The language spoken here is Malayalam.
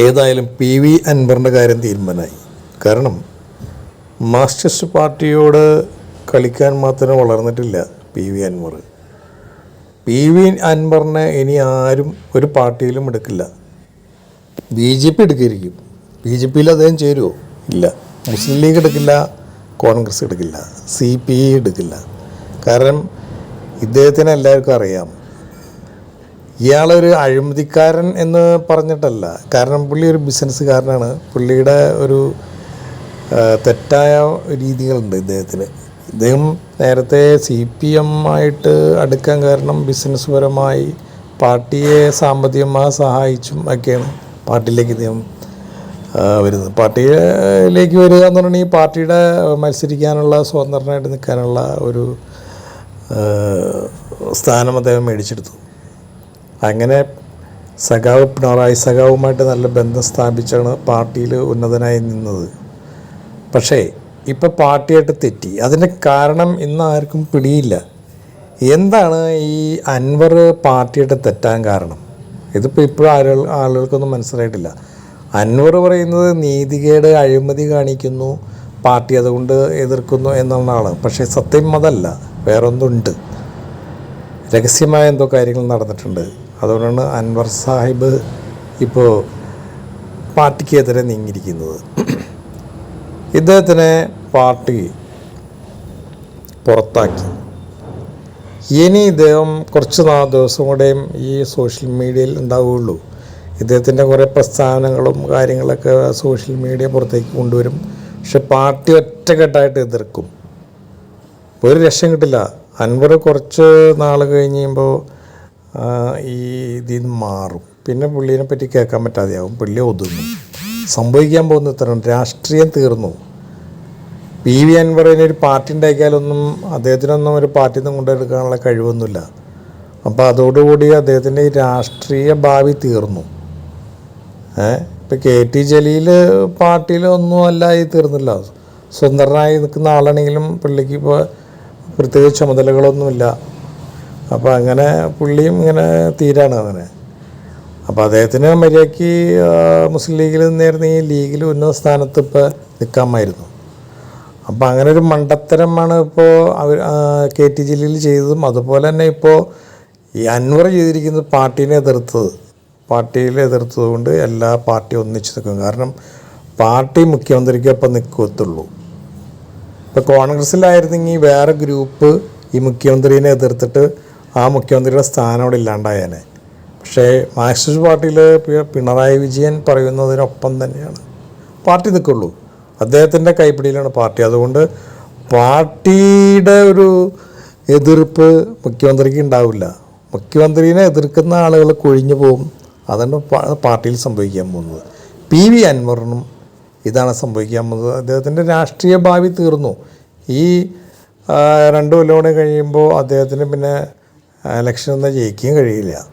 ഏതായാലും പി വി അൻവറിന്റെ കാര്യം തീരുമാനമായി. കാരണം മാർക്സിസ്റ്റ് പാർട്ടിയോട് കളിക്കാൻ മാത്രമേ വളർന്നിട്ടില്ല P V Anvar. P V അൻവറിനെ ഇനി ആരും ഒരു പാർട്ടിയിലും എടുക്കില്ല. ബി ജെ പി എടുക്കായിരിക്കും. ബി ജെ പിയിൽ അദ്ദേഹം ചേരുമോ ഇല്ല. മുസ്ലിം ലീഗ് എടുക്കില്ല കോൺഗ്രസ് എടുക്കില്ല സി പി ഐ എടുക്കില്ല. കാരണം ഇദ്ദേഹത്തിന് എല്ലാവർക്കും അറിയാം. ഇയാളൊരു അഴിമതിക്കാരൻ എന്ന് പറഞ്ഞിട്ടല്ല. കാരണം പുള്ളി ഒരു ബിസിനസ്സുകാരനാണ്. പുള്ളിയുടെ ഒരു തെറ്റായ രീതികളുണ്ട് ഇദ്ദേഹത്തിന്. ഇദ്ദേഹം നേരത്തെ സി പി എം ആയിട്ട് അടുക്കാൻ കാരണം ബിസിനസ് പരമായി പാർട്ടിയെ സാമ്പത്തികമായി സഹായിച്ചും ഒക്കെയാണ് പാർട്ടിയിലേക്ക് ഇദ്ദേഹം വരുന്നത്. പാർട്ടിയിലേക്ക് വരിക എന്ന് പറഞ്ഞാൽ പാർട്ടിയുടെ മത്സരിക്കാനുള്ള സ്വതന്ത്രനായിട്ട് നിൽക്കാനുള്ള ഒരു സ്ഥാനം അദ്ദേഹം മേടിച്ചെടുത്തു. അങ്ങനെ സഖാവ് പിണറായി സഖാവുമായിട്ട് നല്ല ബന്ധം സ്ഥാപിച്ചാണ് പാർട്ടിയിൽ ഉന്നതനായി നിന്നത്. പക്ഷേ ഇപ്പം പാർട്ടിയായിട്ട് തെറ്റി. അതിന്റെ കാരണം ഇന്ന് ആർക്കും പിടിയില്ല. എന്താണ് ഈ അൻവർ പാർട്ടിയായിട്ട് തെറ്റാൻ കാരണം? ഇതിപ്പോൾ ഇപ്പോഴും ആളുകൾ ആളുകൾക്കൊന്നും മനസ്സിലായിട്ടില്ല. അൻവർ പറയുന്നത് നീതികേട് അഴിമതി കാണിക്കുന്നു പാർട്ടി അതുകൊണ്ട് എതിർക്കുന്നു എന്നുള്ളതാണ് പക്ഷേ സത്യം അതല്ല. വേറൊന്നുണ്ട്. രഹസ്യമായ എന്തോ കാര്യങ്ങൾ നടന്നിട്ടുണ്ട്. അതുകൊണ്ടാണ് അൻവർ സാഹിബ് ഇപ്പോൾ പാർട്ടിക്കെതിരെ നീങ്ങിയിരിക്കുന്നത്. ഇദ്ദേഹത്തിനെ പാർട്ടി പുറത്താക്കി. ഇനി ഇദ്ദേഹം കുറച്ച് നാ ദിവസം കൂടെയും ഈ സോഷ്യൽ മീഡിയയിൽ ഉണ്ടാവുകയുള്ളൂ. ഇദ്ദേഹത്തിന്റെ കുറേ പ്രസ്താവനകളും കാര്യങ്ങളൊക്കെ സോഷ്യൽ മീഡിയ പുറത്തേക്ക് കൊണ്ടുവരും. പക്ഷെ പാർട്ടി ഒറ്റക്കെട്ടായിട്ട് എതിർക്കും. ഒരു രക്ഷയും കിട്ടില്ല. അൻവർ കുറച്ച് നാൾ കഴിഞ്ഞ് കഴിയുമ്പോൾ ഈ ഇതിൽ നിന്ന് മാറും. പിന്നെ പുള്ളീനെ പറ്റി കേൾക്കാൻ പറ്റാതെയാവും. പുള്ളി ഒതുങ്ങും. സംഭവിക്കാൻ പോകുന്ന ഇത്രയും രാഷ്ട്രീയം തീർന്നു. പി വി അൻവറിന് ഒരു പാർട്ടി ഉണ്ടാക്കിയാലൊന്നും അദ്ദേഹത്തിനൊന്നും ഒരു പാർട്ടിയിൽ നിന്ന് കൊണ്ടെടുക്കാനുള്ള കഴിവൊന്നുമില്ല. അപ്പോൾ അതോടുകൂടി അദ്ദേഹത്തിന്റെ ഈ രാഷ്ട്രീയ ഭാവി തീർന്നു. ഏഹ് ഇപ്പം കെ ടി ജലീൽ പാർട്ടിയിലൊന്നും അല്ലായി തീർന്നില്ല. സ്വതന്ത്രനായി നിൽക്കുന്ന ആളാണെങ്കിലും പുള്ളിക്ക് ഇപ്പോൾ പ്രത്യേക ചുമതലകളൊന്നുമില്ല. അപ്പോൾ അങ്ങനെ പുള്ളിയും ഇങ്ങനെ തീരാണ് അങ്ങനെ. അപ്പോൾ അദ്ദേഹത്തിന് മര്യാദയ്ക്ക് മുസ്ലിം ലീഗിൽ നിന്നായിരുന്നു. ഈ ലീഗിൽ ഉന്നത സ്ഥാനത്ത് ഇപ്പോൾ നിൽക്കാമായിരുന്നു അപ്പോൾ അങ്ങനെ ഒരു മണ്ടത്തരമാണ് ഇപ്പോൾ അവർ കെ ടി ജലീൽ ചെയ്തതും അതുപോലെ തന്നെ ഇപ്പോൾ ഈ അൻവർ ചെയ്തിരിക്കുന്നത് പാർട്ടീനെ എതിർത്തത്. പാർട്ടിയിൽ എതിർത്തത് കൊണ്ട് എല്ലാ പാർട്ടിയും ഒന്നിച്ച് നിൽക്കും. കാരണം പാർട്ടി മുഖ്യമന്ത്രിക്കൊപ്പം നിൽക്കത്തുള്ളൂ. ഇപ്പോൾ കോൺഗ്രസ്സിലായിരുന്നെങ്കിൽ വേറെ ഗ്രൂപ്പ് ഈ മുഖ്യമന്ത്രിനെ എതിർത്തിട്ട് ആ മുഖ്യമന്ത്രിയുടെ സ്ഥാനം അവിടെ ഇല്ലാണ്ടായേനെ. പക്ഷേ മാർക്സിസ്റ്റ് പാർട്ടിയിൽ പിണറായി വിജയൻ പറയുന്നതിനൊപ്പം തന്നെയാണ്. പാർട്ടി നിൽക്കുള്ളൂ അദ്ദേഹത്തിന്റെ കൈപ്പിടിയിലാണ് പാർട്ടി. അതുകൊണ്ട് പാർട്ടിയുടെ ഒരു എതിർപ്പ് മുഖ്യമന്ത്രിക്ക് ഉണ്ടാവില്ല. മുഖ്യമന്ത്രിനെ എതിർക്കുന്ന ആളുകൾ കൊഴിഞ്ഞു പോകും. അതാണ് പാർട്ടിയിൽ സംഭവിക്കാൻ പോകുന്നത്. പി വി അൻവറിനും ഇതാണ് സംഭവിക്കാൻ പോകുന്നത്. അദ്ദേഹത്തിന്റെ രാഷ്ട്രീയ ഭാവി തീർന്നു. ഈ രണ്ട് കൊല്ലം കൂടെ കഴിയുമ്പോൾ അദ്ദേഹത്തിന് പിന്നെ ഇലക്ഷനൊന്നും ജയിക്കുകയും കഴിയില്ല.